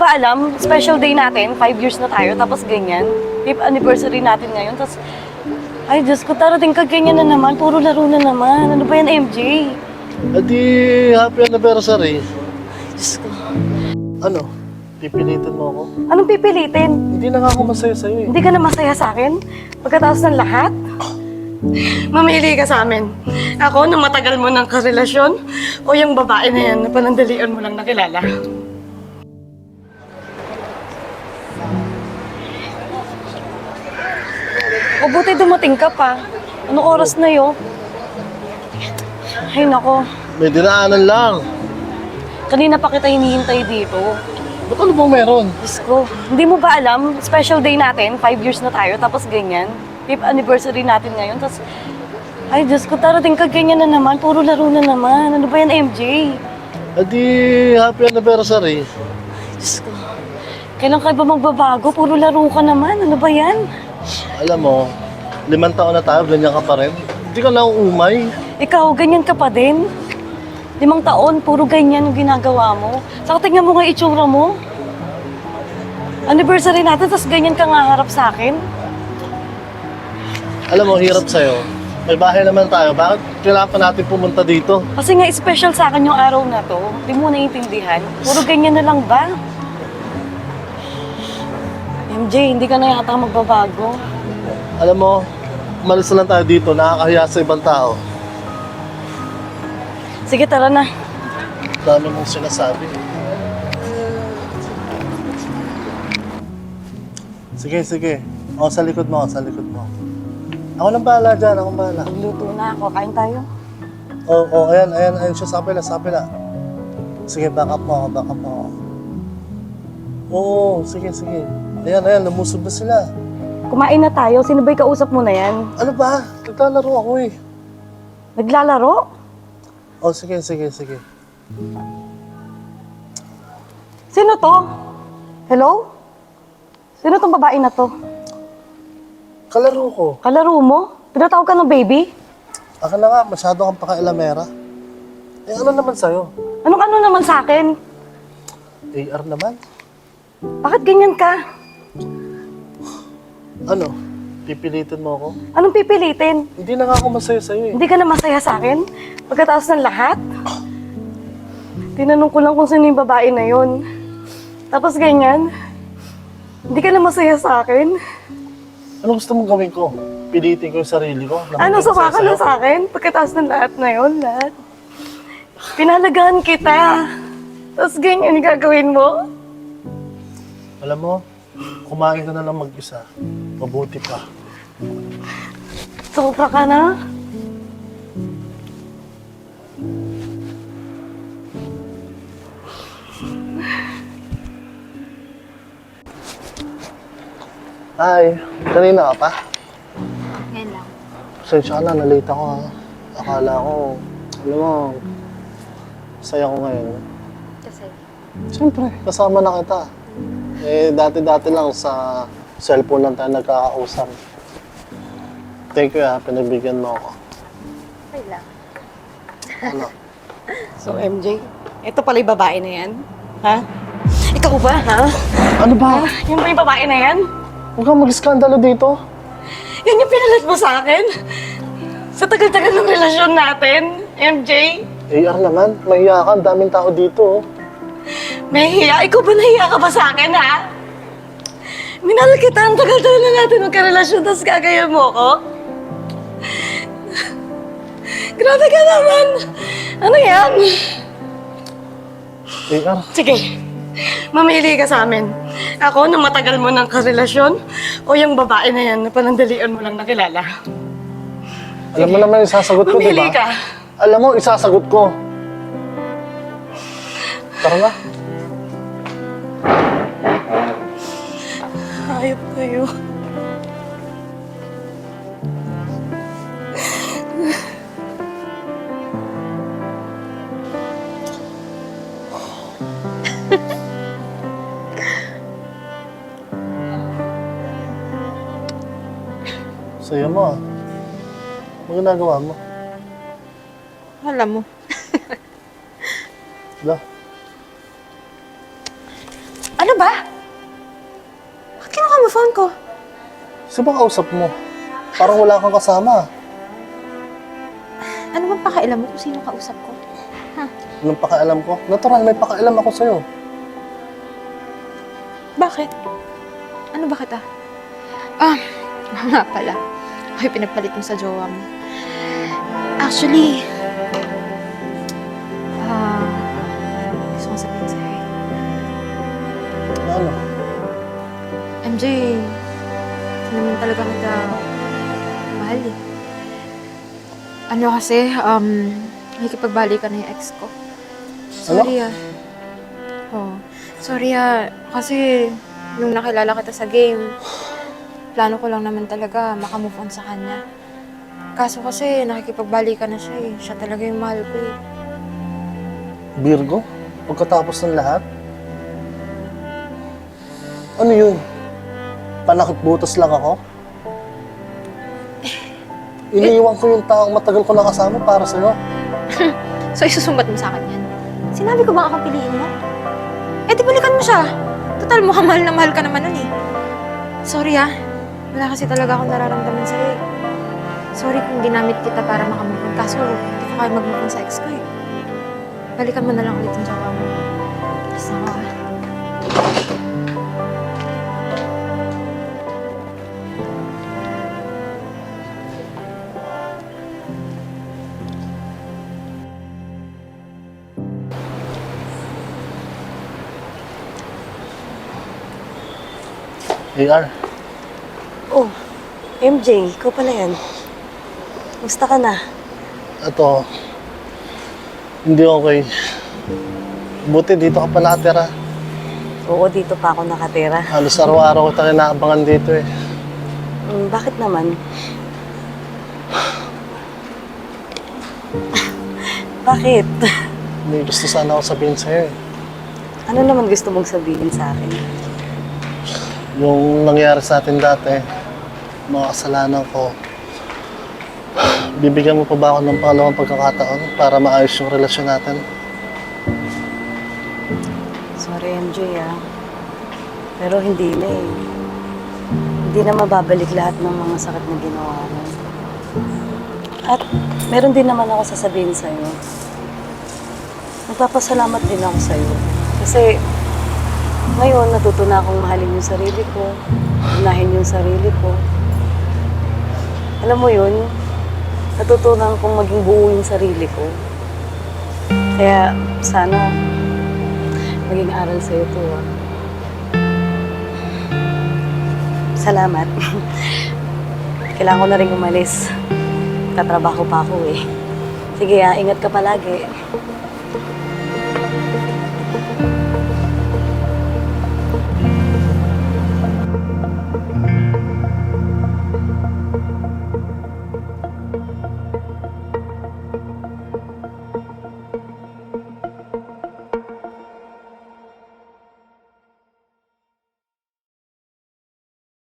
ba alam, special day natin, five years na tayo, tapos ganyan. Fifth anniversary natin ngayon, tapos... Ay, Diyos ko, tarating ka ganyan na naman. Puro laro na naman. Ano ba yan, MJ? At di happy anniversary. Diyos ko. Ano? Pipilitin mo ako? Anong pipilitin? Hindi na nga ako masaya sa'yo eh. Hindi ka na masaya sa akin? Pagkatapos ng lahat? Mamili ka sa amin. Ako, na matagal mo ng karelasyon? O yung babae na yan na panandalian mo lang nakilala? O buti dumating ka pa. Anong oras na yun? Ay nako, May dinaanan lang. kanina pa kita hinihintay dito. Ba't ano bang meron? Diyos ko, hindi mo ba alam, special day natin, five years na tayo, tapos ganyan. Fifth anniversary natin ngayon, tapos... Ay, Diyos ko, tarating ka ganyan na naman, puro laro na naman. Ano ba yan, MJ? At di happy anniversary. Diyos ko, kailan ka ba magbabago? Puro laro ka naman, ano ba yan? Alam mo, limang taon na tayo, ganyan ka pa rin. Hindi ka na umay. Ikaw, ganyan ka pa din? Limang taon, puro ganyan yung ginagawa mo. Saka tingnan mo nga itsura mo. Anniversary natin, tapos ganyan ka nga harap sa akin. Alam mo, hirap sa'yo. May bahay naman tayo. Bakit kailangan pa natin pumunta dito? Kasi nga special sa akin yung araw na to. Hindi mo naiintindihan. Puro ganyan na lang ba? MJ, hindi ka na yata magbabago. Alam mo, umalis na lang tayo dito. Nakakahiya sa ibang tao. Sige, tara na. Dami mong sinasabi. Sige, sige. O, sa likod mo, sa likod mo. Ako nang bahala dyan, ako nang bahala. Magluto na ako. Kain tayo. Oo, oh, oh, ayan, ayan, ayan siya sa kapila, sa kapila. Sige, back up mo ako, back up mo ako. Oo, sige, sige. Ayan, ayan, lumusog na sila. Kumain na tayo. Sino ba yung kausap mo na yan? Ano ba? Naglalaro ako eh. Naglalaro? Oh, sige, sige, sige. Sino to? Hello? Sino tong babae na to? Kalaro ko. Kalaro mo? Tinatawag ka ng baby? Aka na nga, masyado kang pakailamera. Eh, ano naman sa'yo? Anong ano naman sa akin? AR naman? Bakit ganyan ka? Ano? Pipilitin mo ako? Anong pipilitin? Hindi na nga ako masaya sa'yo eh. Hindi ka na masaya sa akin? Pagkatapos ng lahat? Tinanong ko lang kung sino yung babae na yun. Tapos ganyan? Hindi ka na masaya sa akin? Ano gusto mong gawin ko? Pilitin ko yung sarili ko? na Ano maging sa masaya ka na sa'yo? sa akin? Pagkatapos ng lahat na yun, lahat. Pinalagaan kita. Tapos ganyan yung gagawin mo? Alam mo, kumain ka na lang mag-isa. Mabuti pa. Sobra ka na? Hi, kanina ka pa? Ngayon lang. Pasensya ka na, nalate ako ha. Akala ko, alam mo, saya ko ngayon. Kasi, Siyempre, kasama na kita. Eh, dati-dati lang sa cellphone lang tayo nagkakausap. Thank you ha, pinagbigyan mo ako. okay lang. Ano? So, MJ, ito pala yung babae na yan? Ha? Ikaw ba, ha? Ano ba? Yan ba yung babae na yan? Huwag kang mag-skandalo dito. Yan yung pinalit mo sa akin? Sa tagal-tagal ng relasyon natin, MJ? AR naman, mahiya ka, ang daming tao dito. oh. Nahihiya? Ikaw ba nahihiya ka ba sa akin, ha? Minahal kita, ang tagal-tagal na natin magkarelasyon, tapos gagayan mo ko? Grabe ka naman! Ano yan? AR, Sige, mamili ka sa amin. Ako, na matagal mo ng karelasyon, o yung babae na yan na panandalian mo lang nakilala. alam mo naman isasagot ko, di Mamili ba? ka. Alam mo, isasagot ko. Tara na. Hayop kayo. Saya mo ah. Ano ginagawa mo? Alam mo. Wala. Phone ko? Sino ba kausap mo? Parang wala kang kasama. Ano bang pakailam mo kung sino kausap ko? Anong pakialam ko? Natural, may pakialam ako sa'yo. Bakit? Ano bakit ah? Ah, nga pala. Ay, pinagpalit mo sa jowa mo. Actually, MJ, hindi naman talaga kita mahal eh. Ano kasi, um, nakikipagbalikan na yung ex ko. Sorry ah. Oh, sorry ah. Kasi, nung nakilala kita sa game, plano ko lang naman talaga makamove on sa kanya. Kaso kasi, nakikipagbalikan na siya eh. Siya talaga yung mahal ko eh. Virgo? Pagkatapos ng lahat? Ano yun? Panakit butas lang ako? Iniiwan ko yung taong matagal ko nakasama para sa'yo. So, isusumbat mo sa akin yan? Sinabi ko bang ako piliin mo? Eh, di balikan mo siya. Total, mukhang mahal na mahal ka naman nun eh. Sorry ah. Wala kasi talaga akong nararamdaman sa'yo eh. Sorry kung ginamit kita para makamove on. Kaso, hindi ko kaya mag-move on sa ex ko eh. Balikan mo na lang ulit yung jowa mo. Basta ako ah. AR, Oh, MJ, ikaw pala yan. Musta ka na? ito, hindi okay. Buti dito ka pa nakatira. Oo, dito pa ako nakatira. Halos araw-araw kita kinaabangan dito eh. Mm, bakit naman? bakit? May gusto sana ako sabihin sa'yo eh. Ano naman gusto mong sabihin sa akin? Yung nangyari sa atin dati, mga kasalanan ko, bibigyan mo pa ba ako ng pangalawang pagkakataon para maayos yung relasyon natin? Sorry, MJ, ah. Pero hindi na eh. Hindi na mababalik lahat ng mga sakit na ginawa mo. At meron din naman ako sasabihin sa'yo. Nagpapasalamat din ako sa'yo. Kasi ngayon natuto na akong mahalin yung sarili ko. Unahin yung sarili ko. Alam mo yun, natutunan kong maging buo yung sarili ko. Kaya sana maging aral sa'yo to. ah. Salamat. Kailangan ko na rin umalis. Tatrabaho pa ako eh. Sige ah, ingat ka palagi.